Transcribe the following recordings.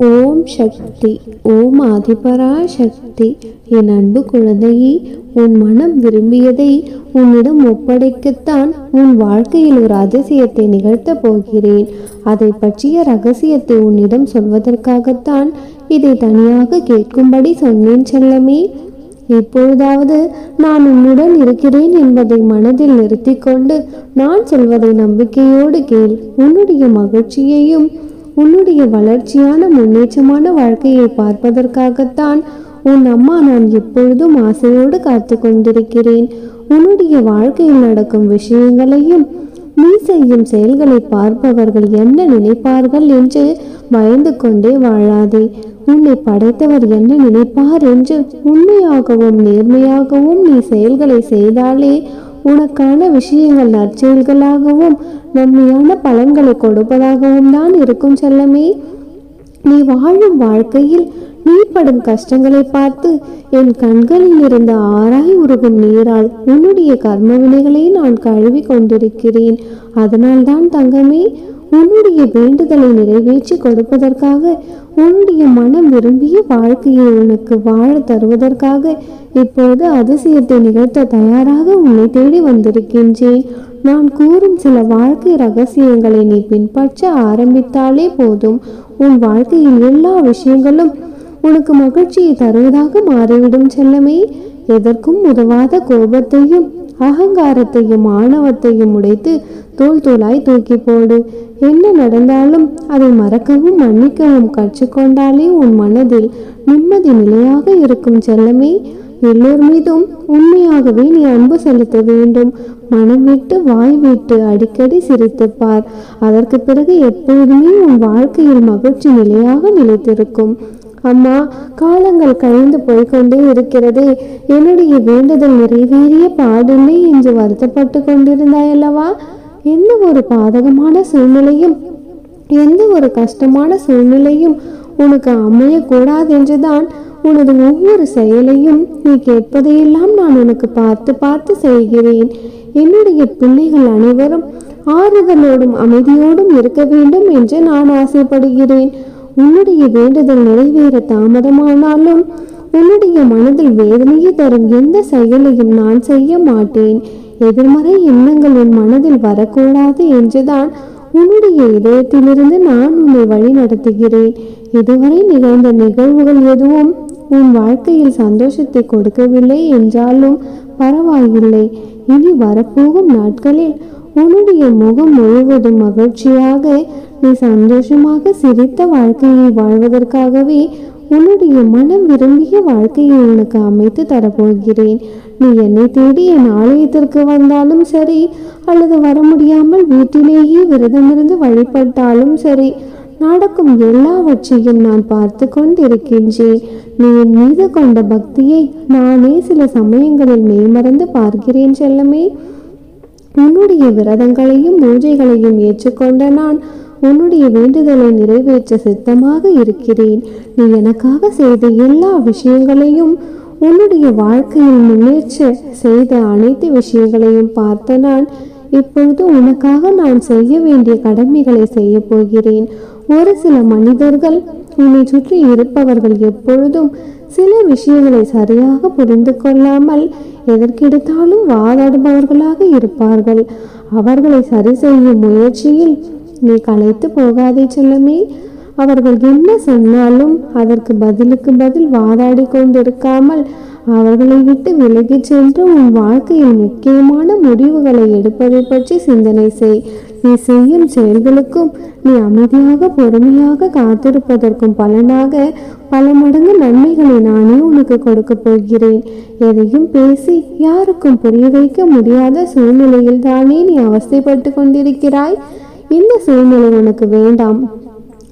ஓம் சக்தி ஓம் ஆதிபரா சக்தி என் அன்பு குழந்தையே உன் மனம் விரும்பியதை உன்னிடம் ஒப்படைக்கத்தான் உன் வாழ்க்கையில் ஒரு அதிசயத்தை நிகழ்த்தப் போகிறேன். அதை பற்றிய ரகசியத்தை உன்னிடம் சொல்வதற்காகத்தான் இதை தனியாக கேட்கும்படி சொன்னேன் செல்லமே. இப்பொழுதாவது நான் உன்னுடன் இருக்கிறேன் என்பதை மனதில் நிறுத்தி கொண்டு நான் சொல்வதை நம்பிக்கையோடு கேள். உன்னுடைய மகிழ்ச்சியையும் உன்னுடைய வளர்ச்சியான முன்னேற்றமான வாழ்க்கையை பார்ப்பதற்காகத்தான் உன் அம்மா நான் எப்பொழுதும் ஆசையோடு காத்து கொண்டிருக்கிறேன். உன்னுடைய வாழ்க்கையில் நடக்கும் விஷயங்களையும் நீ செய்யும் செயல்களை பார்ப்பவர்கள் என்ன நினைப்பார்கள் என்று பயந்து கொண்டே வாழாதே. உன்னை படைத்தவர் என்ன நினைப்பார் என்று உண்மையாகவும் நேர்மையாகவும் நீ செயல்களை செய்தாலே உனக்கான விஷயங்கள் நற்செயல்களாகவும் நன்மையான பலன்களை கொடுப்பதாகவும் தான் இருக்கும் செல்லமே. நீ வாழும் வாழ்க்கையில் நீ படும் கஷ்டங்களை பார்த்து என் கண்களில் இருந்த ஆராய் உருகும் நீரால் உன்னுடைய கர்ம வினைகளை நான் கழுவி கொண்டிருக்கிறேன். அதனால்தான் தங்கமே உன்னுடைய வேண்டுதலை நிறைவேற்றி கொடுப்பதற்காக உன்னுடைய மனம் விரும்பிய வாழ்க்கையை உனக்கு வாழ தருவதற்காக இப்போது அதிசயத்தை நிகழ்த்த தயாராக உன்னை தேடி வந்திருக்கின்றேன். நான் கூறும் சில வாழ்க்கை ரகசியங்களை நீ பின்பற்ற ஆரம்பித்தாலே போதும். உன் வாழ்க்கையில் எல்லா விஷயங்களும் உனக்கு மகிழ்ச்சியை தருவதாக மாறிவிடும் செல்லமே. எதற்கும் உதவாத கோபத்தையும் அகங்காரத்தையும் ஆணவத்தையும் உடைத்து தோல் தோலாய் தூக்கி போடு. என்ன நடந்தாலும் அதை மறக்கவும் மன்னிக்கவும் கற்றுக்கொண்டாலே உன் மனதில் நிம்மதி நிலையாக இருக்கும் செல்லமே. எல்லோர் மீதும் உண்மையாகவே நீ அன்பு செலுத்த வேண்டும். மனம் விட்டு வாய் விட்டு அடிக்கடி சிரித்துப்பார். அதற்கு பிறகு எப்பொழுதுமே உன் வாழ்க்கையில் மகிழ்ச்சி நிலையாக நிலைத்திருக்கும். அம்மா காலங்கள் கழிந்து போய்கொண்டே இருக்கிறதே. என்னுடைய வேண்டுதல் நிறைவேறிய பாடலே என்று வருத்தப்பட்டு கொண்டிருந்தாயல்லவா? எந்த ஒரு பாதகமான சூழ்நிலையும் எந்த ஒரு கஷ்டமான சூழ்நிலையும் உனக்கு அமையக்கூடாது என்றுதான் உனது ஒவ்வொரு செயலையும் நீ கேட்பதையெல்லாம் நான் உனக்கு பார்த்து பார்த்து செய்கிறேன். என்னுடைய பிள்ளைகள் அனைவரும் ஆறுதலோடும் அமைதியோடும் இருக்க வேண்டும் என்று நான் ஆசைப்படுகிறேன். உன்னுடைய வேண்டுதல் நிறைவேற தாமதமானாலும் உன்னுடைய மனதில் வேதனையை தரும் எந்த செயலையும் நான் செய்ய மாட்டேன். எதிர்மறை எண்ணங்கள் உன் மனதில் வரக்கூடாது என்றுதான் உன்னுடைய இதயத்திலிருந்து நான் உன்னை வழி நடத்துகிறேன் இதுவரை நிகழ்ந்த நிகழ்வுகள் எதுவும் உன் வாழ்க்கையில் சந்தோஷத்தை கொடுக்கவில்லை என்றாலும் பரவாயில்லை. இனி வரப்போகும் நாட்களில் உன்னுடைய முகம் முழுவதும் மகிழ்ச்சியாக நீ சந்தோஷமாக சிரித்த வாழ்க்கையை வாழ்வதற்காகவே உன்னுடைய மனம் விரும்பிய வாழ்க்கையை உனக்கு அமைத்து தரப்போகிறேன். நீ என்னை தேடி என் ஆலயத்திற்கு வந்தாலும் சரி அல்லது வர முடியாமல் வீட்டிலேயே விரதமிருந்து வழிபட்டாலும் சரி நடக்கும் எல்லாவற்றையும் நான் பார்த்து கொண்டிருக்கின்றேன். நீ என் மீது கொண்ட பக்தியை நானே சில சமயங்களில் மெய்மறந்து பார்க்கிறேன் செல்லமே. உன்னுடைய விரதங்களையும் பூஜைகளையும் ஏற்றுக்கொண்ட நான் உன்னுடைய வேண்டுதலை நிறைவேற்ற சித்தமாக இருக்கிறேன். நீ எனக்காக செய்த எல்லா விஷயங்களையும் உன்னுடைய வாழ்க்கையில் முன்னேற்ற செய்த அனைத்து விஷயங்களையும் பார்த்த நான் இப்பொழுது உனக்காக நான் செய்ய வேண்டிய கடமைகளை செய்ய போகிறேன். ஒரு சில மனிதர்கள் உன்னை சுற்றி இருப்பவர்கள் எப்பொழுதும் சில விஷயங்களை சரியாக புரிந்து கொள்ளாமல் எதற்கெடுத்தாலும் வாதாடுபவர்களாக இருப்பார்கள். அவர்களை சரி செய்யும் முயற்சியில் நீ களைத்து போகாதே செல்லமே. அவர்கள் என்ன சொன்னாலும் அதற்கு பதிலுக்கு பதில் வாதாடி கொண்டிருக்காமல் அவர்களை விட்டு விலகிச் சென்று உன் வாழ்க்கையில் முக்கியமான முடிவுகளை எடுப்பதை பற்றி சிந்தனை செய். நீ செய்யும் செயல்களுக்கும் நீ அமைதியாக பொறுமையாக காத்திருப்பதற்கும் பலனாக பல மடங்கு நன்மைகளை நானே உனக்கு கொடுக்க போகிறேன். எதையும் பேசி யாருக்கும் புரிய வைக்க முடியாத சூழ்நிலையில் தானே நீ அவஸ்தைப்பட்டு கொண்டிருக்கிறாய்? இந்த சூழ்நிலை உனக்கு வேண்டாம்?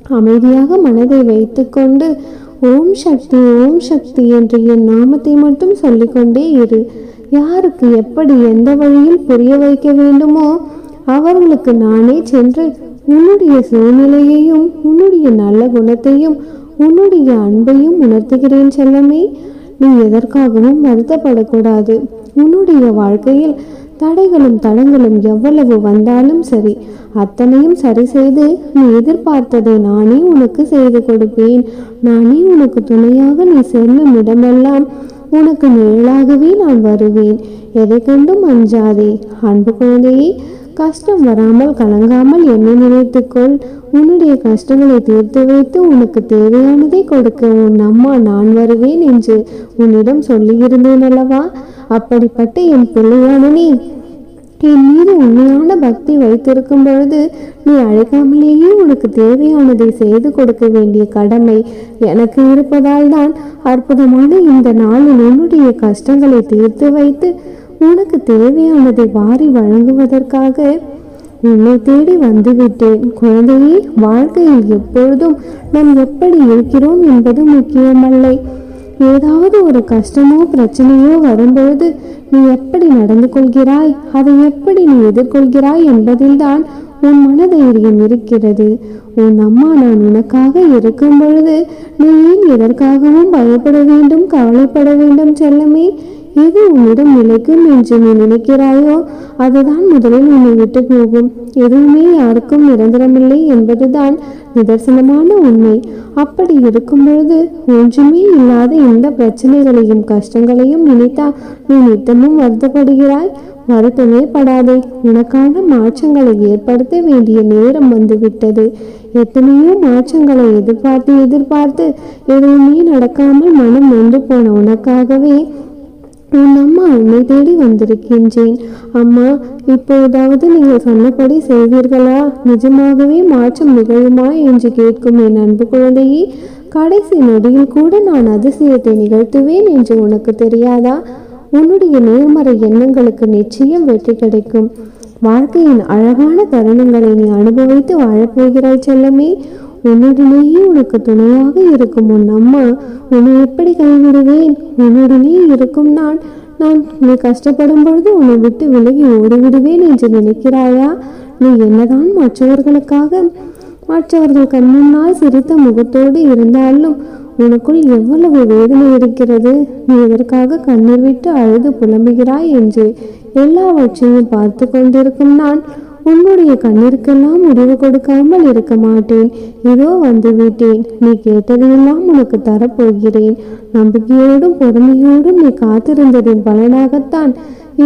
அமைதியாக மனதை வைத்துக்கொண்டு ஓம் சக்தி ஓம் சக்தி என்று என் நாமத்தை மட்டும் சொல்லிக்கொண்டே இரு. யாருக்கு எப்படி எந்த வழியில் புரிய வைக்க வேண்டுமோ அவர்களுக்கு நானே சென்று உன்னுடைய சூழ்நிலையையும் உன்னுடைய நல்ல குணத்தையும் உன்னுடைய அன்பையும் உணர்த்துகிறேன் செல்லமே. நீ எதற்காகவும் வருத்தப்படக்கூடாது. உன்னுடைய வாழ்க்கையில் தடைகளும் தடங்களும் எவ்வளவு வந்தாலும் சரி அத்தனையும் சரி செய்து நீ எதிர்பார்த்ததை நானே உனக்கு செய்து கொடுப்பேன். நானே உனக்கு துணையாக நீ செல்லும் இடமெல்லாம் உனக்கு நிழலாகவே நான் வருவேன். எதை கண்டும் அஞ்சாதே. அன்பு குழந்தையே கஷ்டம் வராமல் கலங்காமல் என்னை நினைத்துக்கொள். உன்னுடைய கஷ்டங்களை தீர்த்து வைத்து உனக்கு தேவையானதை கொடுக்க உன் அம்மா நான் வருவேன் என்று உன்னிடம் சொல்லியிருந்தேன் அல்லவா? அப்படிப்பட்ட என் பிள்ளையான நீ என் மீது உண்மையான பக்தி வைத்திருக்கும் பொழுது நீ அழைக்காமலேயே உனக்கு தேவையானதை செய்து கொடுக்க வேண்டிய கடமை எனக்கு இருப்பதால் தான் அற்புதமான இந்த நாளில் உன்னுடைய கஷ்டங்களை தீர்த்து வைத்து உனக்கு தேவையானதை வாரி வழங்குவதற்காக உன்னை தேடி வந்துவிட்டேன். குழந்தையே வாழ்க்கையில் எப்பொழுதும் நாம் எப்படி இருக்கிறோம் என்பது முக்கியமல்ல. ஏதாவது ஒரு கஷ்டமோ பிரச்சனையோ வரும்பொழுது நீ எப்படி நடந்து கொள்கிறாய்? அதை எப்படி நீ எதிர்கொள்கிறாய்? என்பதில்தான் உன் மனதைரியம் இருக்கிறது. உன் அம்மா நான் உனக்காக இருக்கும் பொழுது நீ ஏன் எதற்காகவும் பயப்பட வேண்டும் கவலைப்பட வேண்டும் செல்லமே? எது உன்னிடம் நிலைக்கும் என்று நீ நினைக்கிறாயோ அதுதான் முதலில் உன்னை விட்டு போகும். எதுவுமே யாருக்கும் நிரந்தரமில்லை என்பதுதான் நிதர்சனமான உண்மை. அப்படி இருக்கும் பொழுது ஒன்றுமே இல்லாத இந்த பிரச்சனைகளையும் கஷ்டங்களையும் நினைத்தா நீ நித்தமும் வருத்தப்படுகிறாய். வருத்தமே படாதே. உனக்கான மாற்றங்களை ஏற்படுத்த வேண்டிய நேரம் வந்துவிட்டது. எத்தனையோ மாற்றங்களை எதிர்பார்த்து எதிர்பார்த்து எதுவுமே நடக்காமல் மனம் நொந்து போன உனக்காகவே உன் அம்மா உன்னை தேடி வந்திருக்கின்றேன். அம்மா இப்போதாவது நீங்கள் சொன்னபடி செய்வீர்களா? நிஜமாகவே மாற்றம் நிகழுமா என்று கேட்கும் என் அன்பு குழந்தையே கடைசி நொடியில் கூட நான் அதிசயத்தை நிகழ்த்துவேன் என்று உனக்கு தெரியாதா? உன்னுடைய நேர்மறை எண்ணங்களுக்கு நிச்சயம் வெற்றி கிடைக்கும். வாழ்க்கையின் அழகான தருணங்களை நீ அனுபவித்து வாழப்போகிறாய் செல்லமே. உன்னுடனேயே உனக்கு துணையாக இருக்கும் உன் அம்மா. உன்னை எப்படி கைவிடுவேன் உன்னுடனே இருக்கும் நான். நான் நீ கஷ்டப்படும் பொழுது உன்னை விட்டு விலகி ஓடிவிடுவேன் என்று நினைக்கிறாயா? நீ என்னதான் மற்றவர்களுக்காக மற்றவர்கள் கண் முன்னால் சிரித்த முகத்தோடு இருந்தாலும் உனக்குள் எவ்வளவு வேதனை இருக்கிறது? நீ எதற்காக கண்ணீர் விட்டு அழுது புலம்புகிறாய் என்று எல்லாவற்றையும் பார்த்து கொண்டிருக்கும் நான். உன்னுடைய கண்ணிற்கெல்லாம் முடிவு கொடுக்காமல் இருக்க மாட்டேன். இதோ வந்து விட்டேன். நீ கேட்டதையெல்லாம் உனக்கு தரப்போகிறேன். நம்பிக்கையோடும் பொறுமையோடும் நீ காத்திருந்ததின் பலனாகத்தான்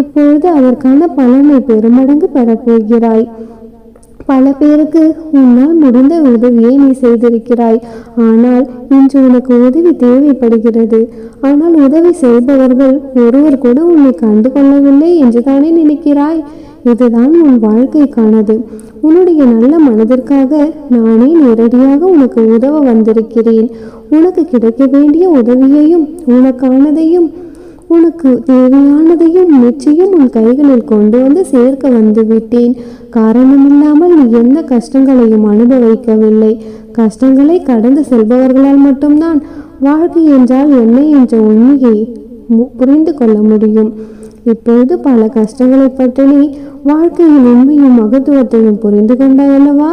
இப்பொழுது அதற்கான பலனை பெருமடங்கு பெறப்போகிறாய். பல பேருக்கு உன்னால் முடிந்த உதவியை நீ செய்திருக்கிறாய். ஆனால் இன்று உனக்கு உதவி தேவைப்படுகிறது. ஆனால் உதவி செய்பவர்கள் ஒருவர் கூட உன்னை கண்டு கொள்ளவில்லை என்று தானே நினைக்கிறாய்? இதுதான் உன் வாழ்க்கைக்கானது. உன்னுடைய நல்ல மனதிற்காக நானே நேரடியாக உனக்கு உதவ வந்திருக்கிறேன். உனக்கு கிடைக்க வேண்டிய உதவியையும் உனக்கானதையும் உனக்கு தேவையானதையும் நிச்சயம் உன் கைகளில் கொண்டு வந்து சேர்க்க வந்து விட்டேன். காரணமில்லாமல் நீ எந்த கஷ்டங்களையும் அனுபவிக்கவில்லை. கஷ்டங்களை கடந்து செல்பவர்களால் மட்டும்தான் வாழ்க்கை என்றால் என்ன என்ற உண்மையை புரிந்து கொள்ள முடியும். இப்பொழுது பல கஷ்டங்களை பற்றி நீ வாழ்க்கையின் உண்மையும் மகத்துவத்தையும் புரிந்து கொண்டாய் அல்லவா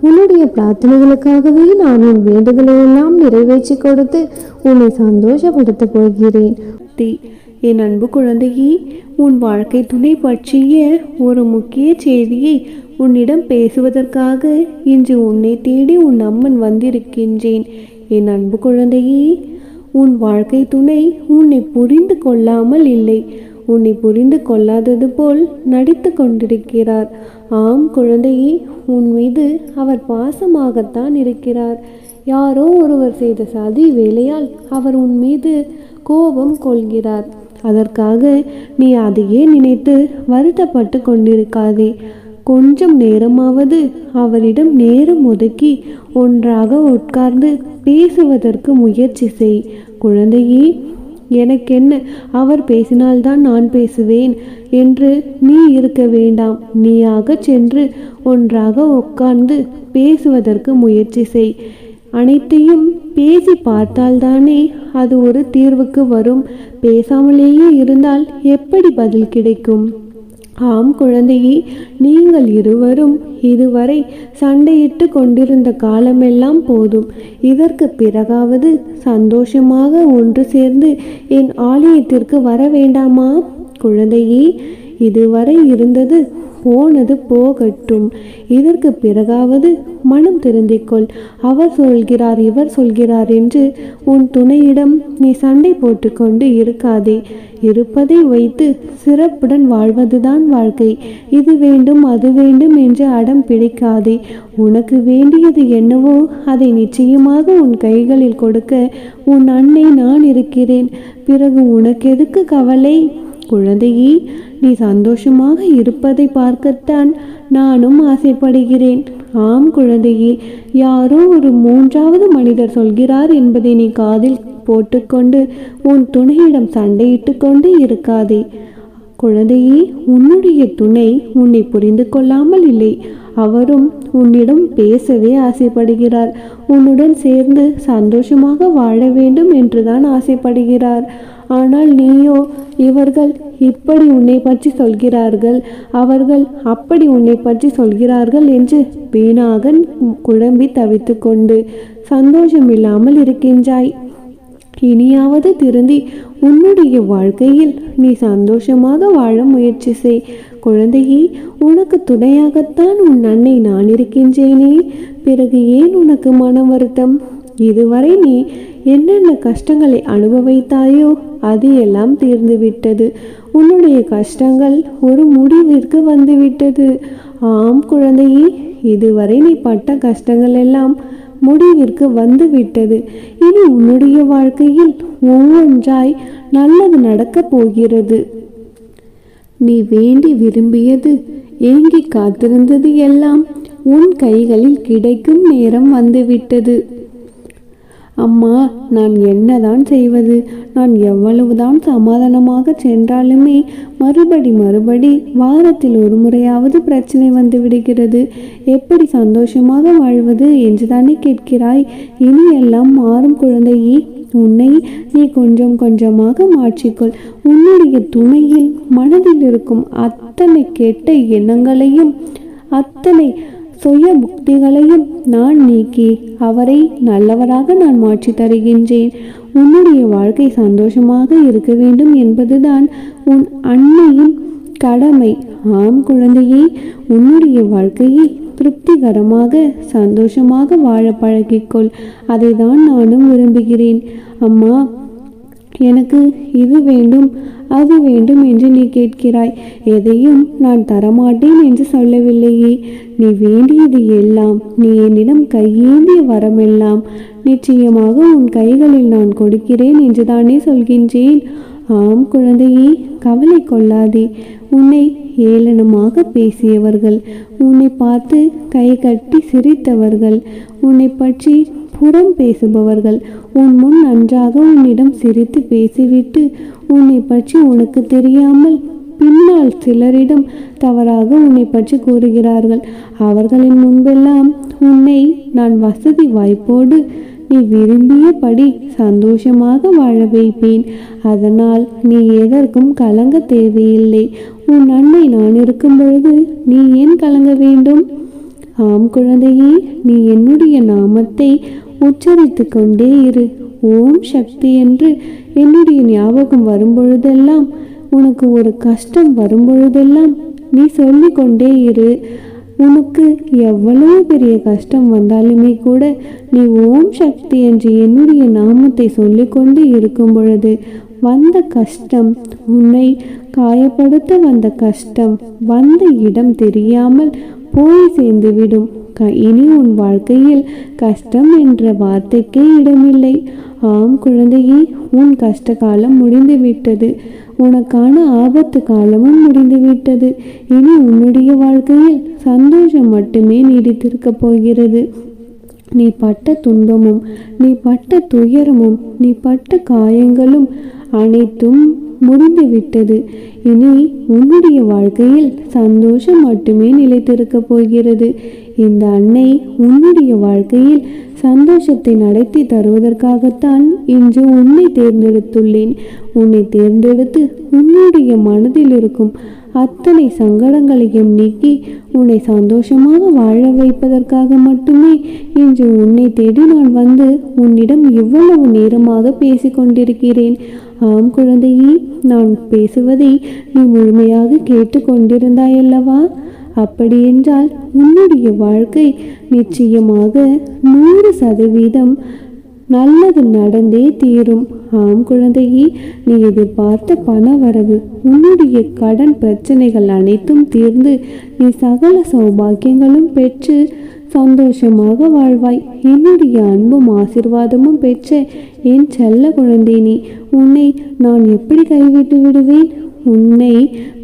உன்னுடைய பிரார்த்தனைகளுக்காகவே நான் உன் வேண்டுதலை எல்லாம் நிறைவேற்றி கொடுத்து உன்னை சந்தோஷப்படுத்த போகிறேன். என் அன்பு குழந்தையே உன் வாழ்க்கை துணை பற்றிய ஒரு முக்கிய செய்தியை உன்னிடம் பேசுவதற்காக இன்று உன்னை தேடி உன் அம்மன் வந்திருக்கின்றேன். என் அன்பு குழந்தையே உன் வாழ்க்கை துணை உன்னை புரிந்து கொள்ளாமல் இல்லை. உன்னை புரிந்து கொள்ளாதது போல் நடித்து கொண்டிருக்கிறார். ஆம் குழந்தையே உன் மீது அவர் பாசமாகத்தான் இருக்கிறார். யாரோ ஒருவர் செய்த சதி வேலையால் அவர் உன் மீது கோபம் கொள்கிறார். அதற்காக நீ அதையே நினைத்து வருத்தப்பட்டு கொண்டிருக்காதே. கொஞ்சம் நேரமாவது அவரிடம் நேரம் ஒதுக்கி ஒன்றாக உட்கார்ந்து பேசுவதற்கு முயற்சி செய். குழந்தையே எனக்கென்ன? அவர் பேசினால்தான் நான் பேசுவேன் என்று நீ இருக்க வேண்டாம். நீயாக சென்று ஒன்றாக உட்கார்ந்து பேசுவதற்கு முயற்சி செய். அனைத்தையும் பேசி பார்த்தால்தானே அது ஒரு தீர்வுக்கு வரும். பேசாமலேயே இருந்தால் எப்படி பதில் கிடைக்கும்? ஆம் குழந்தையே நீங்கள் இருவரும் இதுவரை சண்டையிட்டு கொண்டிருந்த காலமெல்லாம் போதும். இதற்கு பிறகாவது சந்தோஷமாக ஒன்று சேர்ந்து என் ஆலயத்திற்கு வர வேண்டாமா? குழந்தையே இதுவரை இருந்தது போனது போகட்டும். இதற்கு பிறகாவது மனம் திருந்திக்கொள். அவர் சொல்கிறார் இவர் சொல்கிறார் என்று உன் துணையிடம் நீ சண்டை போட்டுக்கொண்டு இருக்காதே. இருப்பதை வைத்து சிறப்புடன் வாழ்வதுதான் வாழ்க்கை. இது வேண்டும் அது வேண்டும் என்று அடம் பிடிக்காதே. உனக்கு வேண்டியது என்னவோ அதை நிச்சயமாக உன் கைகளில் கொடுக்க உன் அன்னை நான் இருக்கிறேன். பிறகு உனக்கு எதுக்கு கவலை? குழந்தையே நீ சந்தோஷமாக இருப்பதை பார்க்கத்தான் நானும் ஆசைப்படுகிறேன். ஆம் குழந்தையே யாரோ ஒரு மூன்றாவது மனிதர் சொல்கிறார் என்பதை நீ காதில் போட்டுக்கொண்டு உன் துணையிடம் சண்டையிட்டு கொண்டு இருக்காதே. குழந்தையே உன்னுடைய துணை உன்னை புரிந்து கொள்ளாமல் இல்லை. அவரும் உன்னிடம் பேசவே ஆசைப்படுகிறார். உன்னுடன் சேர்ந்து சந்தோஷமாக வாழ வேண்டும் என்றுதான் ஆசைப்படுகிறார். ஆனால் நீயோ இவர்கள் இப்படி உன்னை பற்றி சொல்கிறார்கள். அவர்கள் அப்படி உன்னை பற்றி சொல்கிறார்கள் என்று வீணாகன் குழம்பி தவித்துக்கொண்டு சந்தோஷம் இல்லாமல் இருக்கின்றாய். இனியாவது திருந்தி உன்னுடைய வாழ்க்கையில் நீ சந்தோஷமாக வாழ முயற்சி செய். குழந்தையே உனக்கு துணையாகத்தான் உன் அன்னை நான் இருக்கின்றேனே. பிறகு ஏன் உனக்கு மன வருத்தம்? இதுவரை நீ என்னென்ன கஷ்டங்களை அனுபவித்தாயோ அது எல்லாம் தீர்ந்து விட்டது உன்னுடைய கஷ்டங்கள் ஒரு முடிவிற்கு வந்துவிட்டது. ஆம் குழந்தையே இதுவரை நீ பட்ட கஷ்டங்கள் எல்லாம் முடிவிற்கு வந்து விட்டது இனி உன்னுடைய வாழ்க்கையில் ஒவ்வொன்றாய் நல்லது நடக்கப் போகிறது. நீ வேண்டி விரும்பியது ஏங்கி காத்திருந்தது எல்லாம் உன் கைகளில் கிடைக்கும் நேரம் வந்துவிட்டது. அம்மா நான் என்னதான் செய்வது? நான் எவ்வளவுதான் சமாதானமாக சென்றாலுமே மறுபடி மறுபடி வாரத்தில் ஒரு முறையாவது பிரச்சனை வந்து விடுகிறது. எப்படி சந்தோஷமாக வாழ்வது என்று தானே கேட்கிறாய். இனி எல்லாம் மாறும் குழந்தையே உன்னை நீ கொஞ்சம் கொஞ்சமாக மாற்றிக்கொள். உன்னுடைய துணையில் மனதில் இருக்கும் அத்தனை கெட்ட எண்ணங்களையும் அத்தனை சுய புக்திகளையும் நான் நீக்கி அவரை நல்லவராக நான் மாற்றி தருகின்றேன். உன்னுடைய வாழ்க்கை சந்தோஷமாக இருக்க வேண்டும் என்பதுதான் உன் அன்னையின் கடமை. ஆம் குழந்தையே உன்னுடைய வாழ்க்கையை திருப்திகரமாக சந்தோஷமாக வாழ பழகிக்கொள். அதை தான் நானும் விரும்புகிறேன். அம்மா எனக்கு இது வேண்டும். அது வேண்டும் என்று நீ கேட்கிறாய். எதையும் நான் தரமாட்டேன் என்று சொல்லவில்லையே. நீ வேண்டியது எல்லாம் நீ என்னிடம் கையேந்திய வரமெல்லாம் நிச்சயமாக உன் கைகளில் நான் கொடுக்கிறேன் என்று தானே சொல்கின்றேன். ஆம் குழந்தையே கவலை கொள்ளாதே. உன்னை ஏளனமாக பேசியவர்கள் உன்னை பார்த்து கை கட்டி சிரித்தவர்கள் உன்னை பற்றி புறம் பேசுபவர்கள் உன் முன் நன்றாக உன்னிடம் சிரித்து பேசிவிட்டு உன்னை பற்றி உனக்கு தெரியாமல் பின்னால் சிலரிடம் தவறாக உன்னை பற்றி கூறுகிறார்கள். அவர்களின் முன்பெல்லாம் உன்னை நான் வசதி வாய்ப்போடு நீ விரும்பியபடி சந்தோஷமாக வாழ வைப்பேன். அதனால் நீ எதற்கும் கலங்க தேவையில்லை. உன் அன்னை நான் இருக்கும் பொழுது நீ ஏன் கலங்க வேண்டும்? ஆம் குழந்தையே நீ என்னுடைய நாமத்தை உச்சரித்து கொண்டே இரு. ஓம் சக்தி என்று என்னுடைய ஞாபகம் வரும்பொழுதெல்லாம் உனக்கு ஒரு கஷ்டம் வரும்பொழுதெல்லாம் நீ சொல்லிக்கொண்டே இரு. உனக்கு எவ்வளவு பெரிய கஷ்டம் வந்தாலுமே கூட நீ ஓம் சக்தி என்று என்னுடைய நாமத்தை சொல்லிக்கொண்டு இருக்கும் பொழுது வந்த கஷ்டம் உன்னை காயப்படுத்த வந்த கஷ்டம் வந்த இடம் தெரியாமல் போய் சேர்ந்துவிடும். இனி உன் வாழ்க்கையில் கஷ்டம் என்ற வார்த்தைக்கே இடமில்லை. ஆம் குழந்தையே உன் கஷ்ட காலம் முடிந்துவிட்டது. உனக்கான ஆபத்து காலமும் முடிந்துவிட்டது. இனி உன்னுடைய வாழ்க்கையில் சந்தோஷம் மட்டுமே நீடித்திருக்கப் போகிறது. நீ பட்ட துன்பமும் நீ பட்ட துயரமும் நீ பட்ட காயங்களும் அனைத்தும் முடிந்துவிட்டது. இனி உன்னுடைய வாழ்க்கையில் சந்தோஷம் மட்டுமே நிலைத்திருக்கப் போகிறது. இந்த அன்னை உன்னுடைய வாழ்க்கையில் சந்தோஷத்தை நடத்தி தருவதற்காகத்தான் இன்று உன்னை தேர்ந்தெடுத்துள்ளேன். உன்னை தேர்ந்தெடுத்து உன்னுடைய மனதில் இருக்கும் அத்தனை சங்கடங்களையும் நீக்கி உன்னை சந்தோஷமாக வாழ வைப்பதற்காக மட்டுமே இன்று உன்னை தேடி நான் வந்து உன்னிடம் இவ்வளவு நேரமாக பேசிக்கொண்டிருக்கிறேன். ஆம் குழந்தையே நான் பேசுவதை நீ முழுமையாக கேட்டுக்கொண்டிருந்தாயல்லவா? அப்படியென்றால் உன்னுடைய வாழ்க்கை நிச்சயமாக நூறு சதவீதம் நல்லது நடந்தே தீரும். ஆம் குழந்தையே நீ எதிர்பார்த்த பண வரவு உன்னுடைய கடன் பிரச்சனைகள் அனைத்தும் தீர்ந்து நீ சகல சௌபாக்கியங்களும் பெற்று சந்தோஷமாக வாழ்வாய். என்னுடைய அன்பும் ஆசிர்வாதமும் பெற்ற என் செல்ல குழந்தை நீ உன்னை நான் எப்படி கைவிட்டு விடுவேன்? உன்னை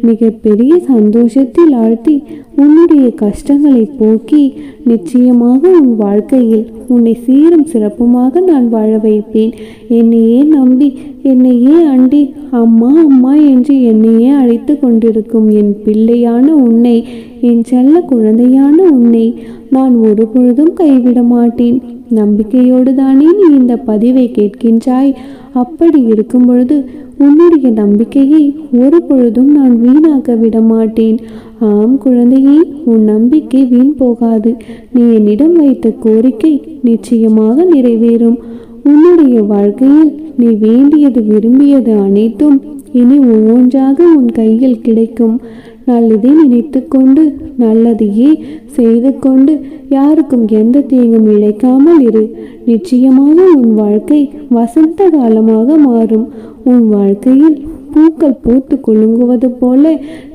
மிகப்பெரிய சந்தோஷத்தில் ஆழ்த்தி உன்னுடைய கஷ்டங்களை போக்கி நிச்சயமாக உன் வாழ்க்கையில் உன்னை சீரும் சிறப்புமாக நான் வாழ வைப்பேன். என்னையே நம்பி என்னையே அண்டி அம்மா அம்மா என்று என்னையே அழைத்து கொண்டிருக்கும் என் பிள்ளையான உன்னை என் செல்ல குழந்தையான உன்னை நான் ஒரு பொழுதும் கைவிட மாட்டேன். நம்பிக்கையோடு தானே நீ இந்த பதிவை கேட்கின்றாய். அப்படி இருக்கும் பொழுது உன்னுடைய நம்பிக்கையை ஒரு பொழுதும் நான் வீணாக்க விட மாட்டேன் ஆம் குழந்தையே உன் நம்பிக்கை வீண் போகாது. நீ என்னிடம் வைத்த கோரிக்கை நிச்சயமாக நிறைவேறும். உன்னுடைய வாழ்க்கையில் நீ வேண்டியது விரும்பியது அனைத்தும் இனி ஒவ்வொன்றாக உன் கையில் கிடைக்கும். நல்லதை நினைத்து கொண்டு நல்லதையே செய்து கொண்டு யாருக்கும் எந்த தீங்கும் இழைக்காமல் இரு. நிச்சயமாக உன் வாழ்க்கை வசந்த காலமாக மாறும். உன் வாழ்க்கையில் பூக்கள் பூத்து குலுங்குவது போல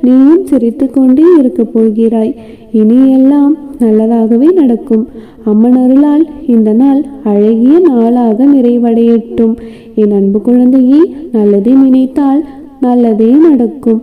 நீயும் சிரித்து கொண்டே இருக்கப் போகிறாய். இனியெல்லாம் நல்லதாகவே நடக்கும். அம்மன் அருளால் இந்த நாள் அழகிய நாளாக நிறைவடையட்டும். என் அன்பு குழந்தையே நல்லதை நினைத்தால் நல்லதே நடக்கும்.